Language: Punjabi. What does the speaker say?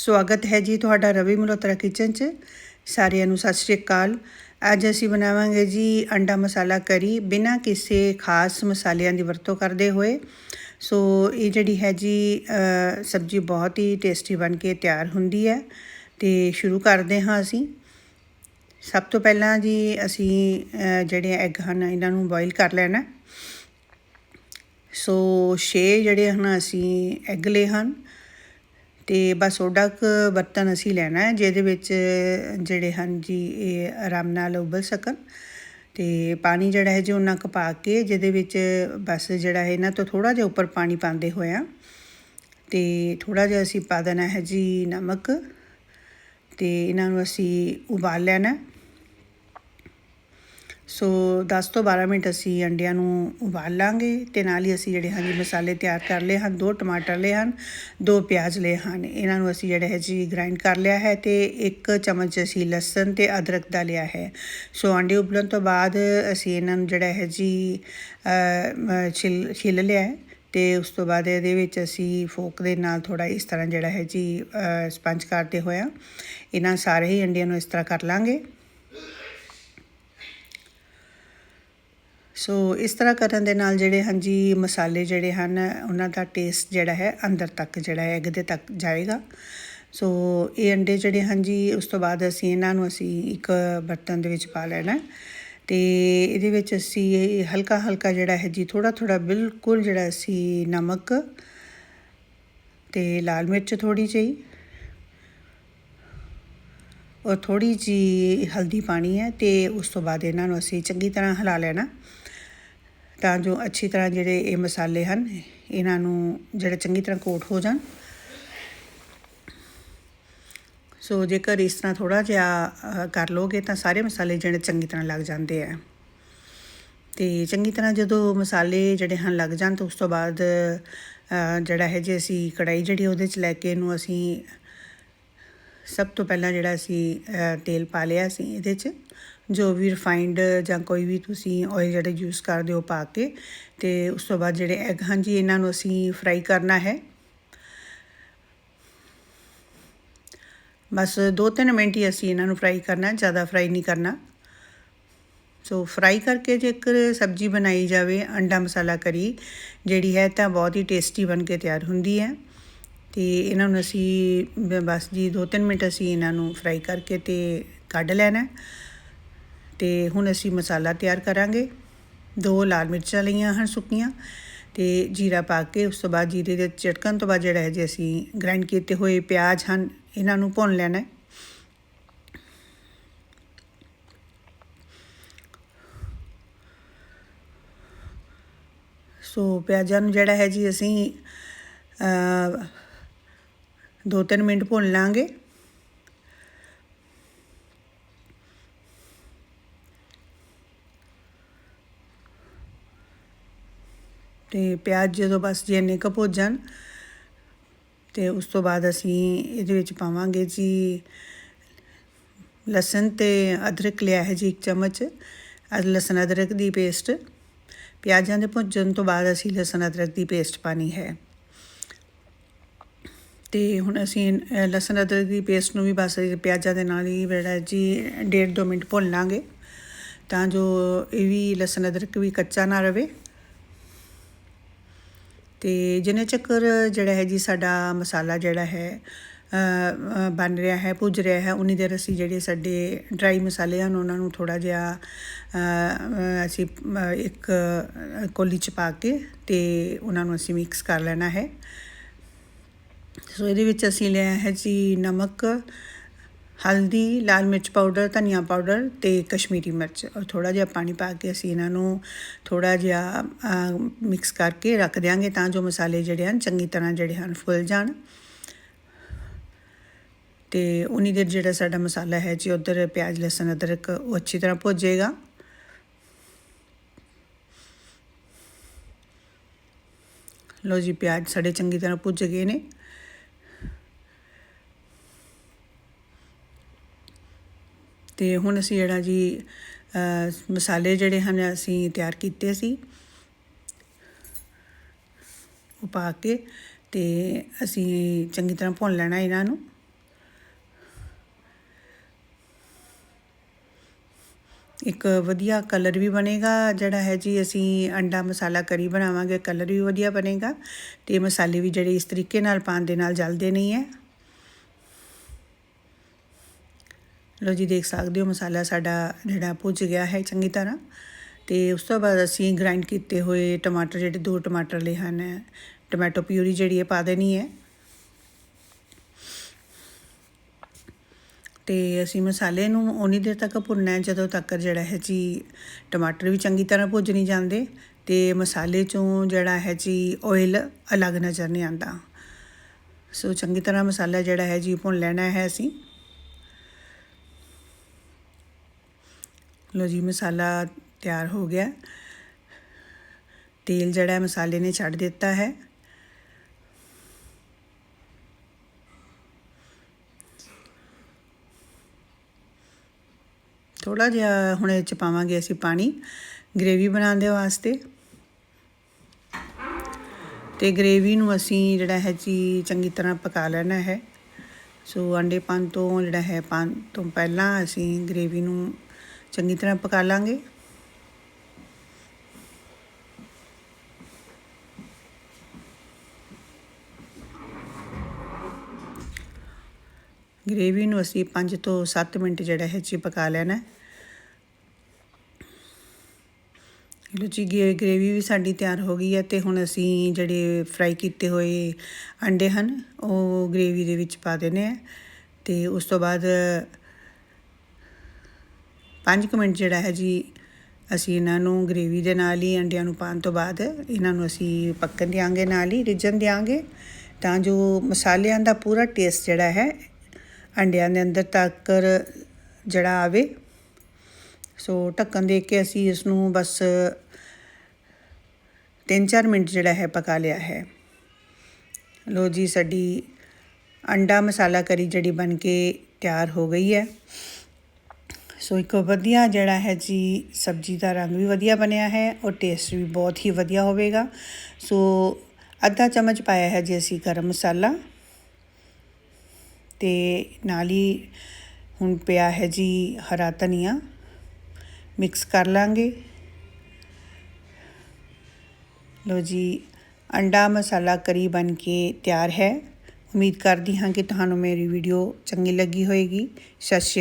ਸਵਾਗਤ ਹੈ ਜੀ ਤੁਹਾਡਾ ਰਵੀ ਮਲਹੋਤਰਾ ਕਿਚਨ 'ਚ। ਸਾਰਿਆਂ ਨੂੰ ਸਤਿ ਸ਼੍ਰੀ ਅਕਾਲ। ਅੱਜ ਅਸੀਂ ਬਣਾਵਾਂਗੇ ਜੀ ਅੰਡਾ ਮਸਾਲਾ ਕਰੀ ਬਿਨਾਂ ਕਿਸੇ ਖਾਸ ਮਸਾਲਿਆਂ ਦੀ ਵਰਤੋਂ ਕਰਦੇ ਹੋਏ। ਸੋ ਇਹ ਜਿਹੜੀ ਹੈ ਜੀ ਸਬਜ਼ੀ ਬਹੁਤ ਹੀ ਟੇਸਟੀ ਬਣ ਕੇ ਤਿਆਰ ਹੁੰਦੀ ਹੈ ਤੇ ਸ਼ੁਰੂ ਕਰਦੇ ਹਾਂ ਅਸੀਂ। ਸਭ ਤੋਂ ਪਹਿਲਾਂ ਜੀ ਅਸੀਂ ਜਿਹੜੇ ਐਗ ਹਨ ਇਹਨਾਂ ਨੂੰ ਬੋਇਲ ਕਰ ਲੈਣਾ। ਸੋ 6 ਜਿਹੜੇ ਹਨ ਅਸੀਂ ਐਗ ਲਏ ਹਨ। ਤੇ ਬਸ ਉਹਦਾ ਕੁ ਬਰਤਨ ਅਸੀਂ ਲੈਣਾ ਹੈ, ਜਿਹਦੇ ਵਿੱਚ ਜਿਹੜੇ ਹਨ ਜੀ ਇਹ ਆਰਾਮ ਨਾਲ ਉਬਲ ਸਕਣ ਤੇ ਪਾਣੀ ਜਿਹੜਾ ਹੈ ਜੀ ਉਹਨਾਂ ਕੁ ਪਾ ਕੇ ਜਿਹਦੇ ਵਿੱਚ ਬਸ ਜਿਹੜਾ ਹੈ ਇਹਨਾਂ ਤੋਂ ਥੋੜਾ ਜਿਹਾ ਉੱਪਰ ਪਾਣੀ ਪਾਉਂਦੇ ਹੋਇਆ ਤੇ ਥੋੜਾ ਜਿਹਾ ਅਸੀਂ ਪਾ ਦੇਣਾ ਹੈ ਜੀ ਨਮਕ ਤੇ ਇਹਨਾਂ ਨੂੰ ਅਸੀਂ ਉਬਾਲ ਲੈਣਾ ਸੋ 10 ਤੋਂ 12 ਮਿੰਟ ਅਸੀਂ ਅੰਡਿਆਂ ਨੂੰ ਉਬਾਲ ਲਾਂਗੇ ਤੇ ਨਾਲ ਹੀ ਅਸੀਂ ਜਿਹੜੇ ਹਨ ਮਸਾਲੇ ਤਿਆਰ ਕਰ ਲਏ ਹਨ, ਦੋ ਟਮਾਟਰ ਲਏ ਹਨ, ਦੋ ਪਿਆਜ਼ ਲਏ ਹਨ। ਇਹਨਾਂ ਨੂੰ ਅਸੀਂ ਜਿਹੜਾ ਹੈ ਜੀ ਗ੍ਰਾਈਂਡ ਕਰ ਲਿਆ ਹੈ ਤੇ ਇੱਕ ਚਮਚ ਅਸੀਂ ਲਸਣ ਤੇ ਅਦਰਕ ਦਾ ਲਿਆ ਹੈ। ਸੋ ਅੰਡੇ ਉਬਲਣ ਤੋਂ ਬਾਅਦ ਅਸੀਂ ਇਹਨਾਂ ਨੂੰ ਜਿਹੜਾ ਹੈ ਜੀ ਛਿੱਲ, ਛਿਲ ਲਿਆ ਹੈ ਤੇ ਉਸ ਤੋਂ ਬਾਅਦ ਇਹਦੇ ਵਿੱਚ ਅਸੀਂ ਫੋਕ ਦੇ ਨਾਲ ਥੋੜਾ ਇਸ ਤਰ੍ਹਾਂ ਜਿਹੜਾ ਹੈ ਜੀ ਸਪੰਜ ਕਰਦੇ ਹੋਇਆ ਇਹਨਾਂ ਸਾਰੇ ਹੀ ਅੰਡਿਆਂ ਨੂੰ ਇਸ ਤਰ੍ਹਾਂ ਕਰ ਲਾਂਗੇ। ਸੋ ਇਸ ਤਰ੍ਹਾਂ ਕਰਨ ਦੇ ਨਾਲ ਜਿਹੜੇ ਹਨ ਜੀ ਮਸਾਲੇ ਜਿਹੜੇ ਹਨ, ਉਹਨਾਂ ਦਾ ਟੇਸਟ ਜਿਹੜਾ ਹੈ ਅੰਦਰ ਤੱਕ ਜਿਹੜਾ ਹੈ ਐਗ ਦੇ ਤੱਕ ਜਾਏਗਾ। ਸੋ ਇਹ ਅੰਡੇ ਜਿਹੜੇ ਹਨ ਜੀ ਉਸ ਤੋਂ ਬਾਅਦ ਅਸੀਂ ਇਹਨਾਂ ਨੂੰ ਅਸੀਂ ਇੱਕ ਬਰਤਨ ਦੇ ਵਿੱਚ ਪਾ ਲੈਣਾ ਤੇ ਇਹਦੇ ਵਿੱਚ ਅਸੀਂ ਇਹ ਹਲਕਾ ਹਲਕਾ ਜਿਹੜਾ ਹੈ ਜੀ ਥੋੜਾ ਥੋੜਾ ਬਿਲਕੁਲ ਜਿਹੜਾ ਅਸੀਂ ਨਮਕ ਤੇ ਲਾਲ ਮਿਰਚ ਥੋੜੀ ਜਿਹੀ ਔਰ ਥੋੜੀ ਜੀ ਹਲਦੀ ਪਾਣੀ ਹੈ ਤੇ ਉਸ ਤੋਂ ਬਾਅਦ ਇਹਨਾਂ ਨੂੰ ਅਸੀਂ ਚੰਗੀ ਤਰ੍ਹਾਂ ਹਿਲਾ ਲੈਣਾ। ਤਾਂ ਜੋ ਅੱਛੀ ਤਰ੍ਹਾਂ ਜਿਹੜੇ ਇਹ ਮਸਾਲੇ ਹਨ, ਇਹਨਾਂ ਨੂੰ ਜਿਹੜੇ ਚੰਗੀ ਤਰ੍ਹਾਂ ਕੋਟ ਹੋ ਜਾਣ। ਸੋ ਜੇਕਰ ਇਸ ਤਰ੍ਹਾਂ ਥੋੜਾ ਜਿਹਾ ਕਰ ਲੋਗੇ ਤਾਂ ਸਾਰੇ ਮਸਾਲੇ ਜਿਹੜੇ ਚੰਗੀ ਤਰ੍ਹਾਂ ਲੱਗ ਜਾਂਦੇ ਆ। ਤੇ ਚੰਗੀ ਤਰ੍ਹਾਂ ਜਦੋਂ ਮਸਾਲੇ ਜਿਹੜੇ ਹਨ ਲੱਗ ਜਾਣ ਤਾਂ ਉਸ ਤੋਂ ਬਾਅਦ ਜਿਹੜਾ ਹੈ ਜੇ ਅਸੀਂ ਕੜਾਈ ਜਿਹੜੀ ਉਹਦੇ 'ਚ ਲੈ ਕੇ ਇਹਨੂੰ ਅਸੀਂ ਸਭ ਤੋਂ ਪਹਿਲਾਂ ਜਿਹੜਾ ਅਸੀਂ ਤੇਲ ਪਾ ਲਿਆ ਸੀ ਇਹਦੇ 'ਚ। ਜੋ ਵੀ ਰਿਫਾਈਨਡ ਜਾਂ ਕੋਈ ਵੀ ਤੁਸੀਂ ਆਇਲ ਜਿਹੜਾ ਯੂਜ਼ ਕਰਦੇ ਹੋ ਪਾ ਕੇ ਤੇ ਉਸ ਤੋਂ ਬਾਅਦ ਜਿਹੜੇ ਐਗ ਹਨ ਜੀ ਇਹਨਾਂ ਨੂੰ ਅਸੀਂ ਫਰਾਈ ਕਰਨਾ ਹੈ। ਬਸ 2-3 ਮਿੰਟ ਹੀ ਅਸੀਂ ਇਹਨਾਂ ਨੂੰ ਫਰਾਈ ਕਰਨਾ, ਜ਼ਿਆਦਾ ਫਰਾਈ ਨਹੀਂ ਕਰਨਾ। ਸੋ ਫਰਾਈ ਕਰਕੇ ਜੇਕਰ ਸਬਜ਼ੀ ਬਣਾਈ ਜਾਵੇ, ਅੰਡਾ ਮਸਾਲਾ ਕਰੀ, ਜਿਹੜੀ ਹੈ ਤਾਂ ਬਹੁਤ ਹੀ ਟੇਸਟੀ ਬਣ ਕੇ ਤਿਆਰ ਹੁੰਦੀ ਹੈ। ਤੇ ਇਹਨਾਂ ਨੂੰ ਅਸੀਂ ਬਸ ਜੀ 2-3 ਮਿੰਟ ਅਸੀਂ ਇਹਨਾਂ ਨੂੰ ਫਰਾਈ ਕਰਕੇ ਤੇ ਕੱਢ ਲੈਣਾ ਤੇ ਹੁਣ ਅਸੀਂ ਮਸਾਲਾ ਤਿਆਰ ਕਰਾਂਗੇ। ਦੋ ਲਾਲ ਮਿਰਚਾਂ ਲਈਆਂ ਹਨ ਸੁੱਕੀਆਂ ਤੇ ਜੀਰਾ ਪਾ ਕੇ ਉਸ ਤੋਂ ਬਾਅਦ ਜੀਰੇ ਦੇ ਚਟਕਣ ਤੋਂ ਬਾਅਦ ਜਿਹੜਾ ਹੈ ਜੇ ਅਸੀਂ ਗ੍ਰਾਈਂਡ ਕੀਤੇ ਹੋਏ ਪਿਆਜ਼ ਹਨ, ਇਹਨਾਂ ਨੂੰ ਭੁੰਨ ਲੈਣਾ ਸੋ ਪਿਆਜ਼ਾਂ ਨੂੰ ਜਿਹੜਾ ਹੈ ਜੀ ਅਸੀਂ ਦੋ ਤਿੰਨ ਮਿੰਟ ਭੁੰਨ ਲਾਂਗੇ। ਤੇ ਪਿਆਜ਼ ਜਦੋਂ ਬਸ ਜੀ ਇੰਨੇ ਕੁ ਭੁੱਜ ਜਾਣ ਤੇ ਉਸ ਤੋਂ ਬਾਅਦ ਅਸੀਂ ਇਹਦੇ ਵਿੱਚ ਪਾਵਾਂਗੇ ਜੀ ਲਸਣ ਤੇ ਅਦਰਕ ਲਿਆ ਹੈ ਜੀ ਇੱਕ ਚਮਚ। ਅਦ ਲਸਣ ਅਦਰਕ ਦੀ ਪੇਸਟ। ਪਿਆਜ਼ਾਂ ਦੇ ਭੁੱਜਣ ਤੋਂ ਬਾਅਦ ਅਸੀਂ ਲਸਣ ਅਦਰਕ ਦੀ ਪੇਸਟ ਪਾਣੀ ਹੈ। ਤੇ ਹੁਣ ਅਸੀਂ ਲਸਣ ਅਦਰਕ ਦੀ ਪੇਸਟ ਨੂੰ ਵੀ ਬਸ ਪਿਆਜ਼ਾਂ ਦੇ ਨਾਲ ਹੀ ਜਿਹੜਾ ਜੀ 1.5 2 ਮਿੰਟ ਭੁੰਨ ਲਾਂਗੇ ਤਾਂ ਜੋ ਇਹ ਵੀ ਲਸਣ ਅਦਰਕ ਵੀ ਕੱਚਾ ਨਾ ਰਵੇ। ਤੇ ਜਿੰਨੇ ਚੱਕਰ ਜਿਹੜਾ ਹੈ ਜੀ ਸਾਡਾ ਮਸਾਲਾ ਜਿਹੜਾ ਹੈ ਬਣ ਰਿਹਾ ਹੈ ਭੁੱਜ ਰਿਹਾ ਹੈ, ਉਨੀ ਦੇਰ ਅਸੀਂ ਜਿਹੜੇ ਸਾਡੇ ਡਰਾਈ ਮਸਾਲੇ ਹਨ, ਉਹਨਾਂ ਨੂੰ ਥੋੜਾ ਜਿਹਾ ਅਸੀਂ ਇੱਕ ਕੋਲੀ ਚ ਪਾ ਕੇ ਤੇ ਉਹਨਾਂ ਨੂੰ ਅਸੀਂ ਮਿਕਸ ਕਰ ਲੈਣਾ ਹੈ। ਸੋ ਇਹਦੇ ਵਿੱਚ ਅਸੀਂ ਲਿਆ ਹੈ ਜੀ ਨਮਕ ਹਲਦੀ, ਲਾਲ ਮਿਰਚ ਪਾਊਡਰ ਧਨੀਆ ਪਾਊਡਰ ਤੇ ਕਸ਼ਮੀਰੀ ਮਿਰਚ ਔਰ ਥੋੜਾ ਜਿਹਾ ਪਾਣੀ ਪਾ ਕੇ ਅਸੀਂ ਇਹਨਾਂ ਨੂੰ ਥੋੜਾ ਜਿਹਾ ਮਿਕਸ ਕਰਕੇ ਰੱਖ ਦਿਆਂਗੇ ਤਾਂ ਜੋ ਮਸਾਲੇ ਜਿਹੜੇ ਹਨ ਚੰਗੀ ਤਰ੍ਹਾਂ ਜਿਹੜੇ ਹਨ ਫੁੱਲ ਜਾਣ। ਤੇ ਉਨੀ ਦੇਰ ਜਿਹੜਾ ਸਾਡਾ ਮਸਾਲਾ ਹੈ ਜੀ, ਉਧਰ ਪਿਆਜ਼, ਲਸਣ, ਅਦਰਕ ਉਹ ਅੱਛੀ ਤਰ੍ਹਾਂ ਭੁੱਜੇਗਾ ਲੋ ਜੀ, ਪਿਆਜ਼ ਸਾਡੇ ਚੰਗੀ ਤਰ੍ਹਾਂ ਭੁੱਜ ਗਏ ਨੇ। ਤੇ ਹੁਣ ਅਸੀਂ ਜਿਹੜਾ ਜੀ ਮਸਾਲੇ ਜਿਹੜੇ ਹਨ ਅਸੀਂ ਤਿਆਰ ਕੀਤੇ ਸੀ, ਉਹ ਪਾ ਕੇ ਤੇ ਅਸੀਂ ਚੰਗੀ ਤਰ੍ਹਾਂ ਭੁੰਨ ਲੈਣਾ ਇਹਨਾਂ ਨੂੰ। ਇੱਕ ਵਧੀਆ ਕਲਰ ਵੀ ਬਣੇਗਾ, ਜਿਹੜਾ ਹੈ ਜੀ ਅਸੀਂ ਅੰਡਾ ਮਸਾਲਾ ਕਰੀ ਬਣਾਵਾਂਗੇ, ਕਲਰ ਵੀ ਵਧੀਆ ਬਣੇਗਾ ਤੇ ਮਸਾਲੇ ਵੀ ਜਿਹੜੇ ਇਸ ਤਰੀਕੇ ਨਾਲ ਪਾਣ ਦੇ ਨਾਲ ਜਲਦੇ ਨਹੀਂ ਹੈ। ਲੋ ਜੀ, ਦੇਖ ਸਕਦੇ ਹੋ ਮਸਾਲਾ ਸਾਡਾ ਜਿਹੜਾ ਭੁੱਜ ਗਿਆ ਹੈ ਚੰਗੀ ਤਰ੍ਹਾਂ। ਤੇ ਉਸ ਤੋਂ ਬਾਅਦ ਅਸੀਂ ਗ੍ਰਾਈਂਡ ਕੀਤੇ ਹੋਏ ਟਮਾਟਰ, ਜਿਹੜੇ ਦੋ ਟਮਾਟਰ ਲਏ ਹਨ, ਟੋਮੈਟੋ ਪਿਊਰੀ ਜਿਹੜੀ ਹੈ ਪਾ ਦੇਣੀ ਹੈ। ਤੇ ਅਸੀਂ ਮਸਾਲੇ ਨੂੰ ਉਨੀ ਦੇਰ ਤੱਕ ਭੁੰਨਣਾ ਹੈ, ਜਦੋਂ ਤੱਕ ਜਿਹੜਾ ਹੈ ਜੀ ਟਮਾਟਰ ਵੀ ਚੰਗੀ ਤਰ੍ਹਾਂ ਭੁੱਜ ਨਹੀਂ ਜਾਂਦੇ ਤੇ ਮਸਾਲੇ ਚੋਂ ਜਿਹੜਾ ਹੈ ਜੀ ਆਇਲ ਅਲੱਗ ਨਜ਼ਰ ਨਹੀਂ ਆਉਂਦਾ। ਸੋ ਚੰਗੀ ਤਰ੍ਹਾਂ ਮਸਾਲਾ ਜਿਹੜਾ ਹੈ ਜੀ ਭੁੰਨ ਲੈਣਾ ਹੈ ਅਸੀਂ। ਲੋ ਜੀ, ਮਸਾਲਾ ਤਿਆਰ ਹੋ ਗਿਆ। ਤੇਲ ਜਿਹੜਾ ਮਸਾਲੇ ਨੇ ਛੱਡ ਦਿੱਤਾ ਹੈ। ਥੋੜਾ ਜਿਹਾ ਹੁਣ ਇਹ ਚ ਪਾਵਾਂਗੇ ਅਸੀਂ ਪਾਣੀ, ਗ੍ਰੇਵੀ ਬਣਾਉਣ ਦੇ ਵਾਸਤੇ। ਤੇ ਗ੍ਰੇਵੀ ਨੂੰ ਅਸੀਂ ਜਿਹੜਾ ਹੈ ਜੀ, ਚੰਗੀ ਤਰ੍ਹਾਂ ਪਕਾ ਲੈਣਾ ਹੈ। ਸੋ ਅੰਡੇ ਪਾਣ ਤੋਂ ਜਿਹੜਾ ਹੈ ਪਾਣ ਤੋਂ ਪਹਿਲਾਂ ਅਸੀਂ ਗ੍ਰੇਵੀ ਨੂੰ ਚੰਗੀ ਤਰ੍ਹਾਂ ਪਕਾ ਲਾਂਗੇ। ਗ੍ਰੇਵੀ ਨੂੰ ਅਸੀਂ 5 ਤੋਂ 7 ਮਿੰਟ ਜਿਹੜਾ ਹੈ ਜੀ ਪਕਾ ਲੈਣਾ ਲੋ ਜੀ ਗ੍ਰੇਵੀ ਵੀ ਸਾਡੀ ਤਿਆਰ ਹੋ ਗਈ ਹੈ ਤੇ ਹੁਣ ਅਸੀਂ ਜਿਹੜੇ ਫਰਾਈ ਕੀਤੇ ਹੋਏ ਅੰਡੇ ਹਨ, ਉਹ ਗ੍ਰੇਵੀ ਦੇ ਵਿੱਚ ਪਾ ਦੇਣੇ ਆ ਤੇ ਉਸ ਤੋਂ ਬਾਅਦ 5 ਮਿੰਟ ਜਿਹੜਾ ਹੈ ਜੀ, ਅਸੀਂ ਇਹਨਾਂ ਨੂੰ ਗ੍ਰੇਵੀ ਦੇ ਨਾਲ ਹੀ ਅੰਡਿਆਂ ਨੂੰ ਪਾਣ ਤੋਂ ਬਾਅਦ ਇਹਨਾਂ ਨੂੰ ਅਸੀਂ ਪੱਕਣ ਦਿਆਂਗੇ, ਨਾਲ ਹੀ ਰਿੱਝਣ ਦਿਆਂਗੇ। ਤਾਂ ਜੋ ਮਸਾਲਿਆਂ ਦਾ ਪੂਰਾ ਟੇਸਟ ਜਿਹੜਾ ਹੈ, ਅੰਡਿਆਂ ਦੇ ਅੰਦਰ ਤੱਕ ਜਿਹੜਾ ਆਵੇ। ਸੋ ਢੱਕਣ ਦੇ ਕੇ ਅਸੀਂ ਇਸ ਨੂੰ ਬਸ 3-4 ਮਿੰਟ ਜਿਹੜਾ ਹੈ ਪਕਾ ਲਿਆ ਹੈ। ਲੋ ਜੀ, ਸਾਡੀ ਅੰਡਾ ਮਸਾਲਾ ਕਰੀ ਜਿਹੜੀ ਬਣ ਕੇ ਤਿਆਰ ਹੋ ਗਈ ਹੈ। ਸੋ ਇੱਕ ਵਧੀਆ ਜਿਹੜਾ ਹੈ ਜੀ, ਸਬਜ਼ੀ ਦਾ ਰੰਗ ਵੀ ਵਧੀਆ ਬਣਿਆ ਹੈ ਔਰ ਟੇਸਟ ਵੀ ਬਹੁਤ ਹੀ ਵਧੀਆ ਹੋਵੇਗਾ। ਸੋ ਅੱਧਾ ਚਮਚ ਪਾਇਆ ਹੈ ਜੀ ਅਸੀਂ ਗਰਮ ਮਸਾਲਾ। ਤੇ ਨਾਲ ਹੀ ਹੁਣ ਪਿਆ ਹੈ ਜੀ ਹਰਾ ਧਨੀਆ। ਮਿਕਸ ਕਰ ਲਾਂਗੇ। ਲੋ ਜੀ, ਅੰਡਾ ਮਸਾਲਾ ਕਰੀ ਬਣ ਕੇ ਤਿਆਰ ਹੈ। ਉਮੀਦ ਕਰਦੀ ਹਾਂ ਕਿ ਤੁਹਾਨੂੰ ਮੇਰੀ ਵੀਡੀਓ ਚੰਗੀ ਲੱਗੀ ਹੋਵੇਗੀ ਸਤਿ ਸ਼੍ਰੀ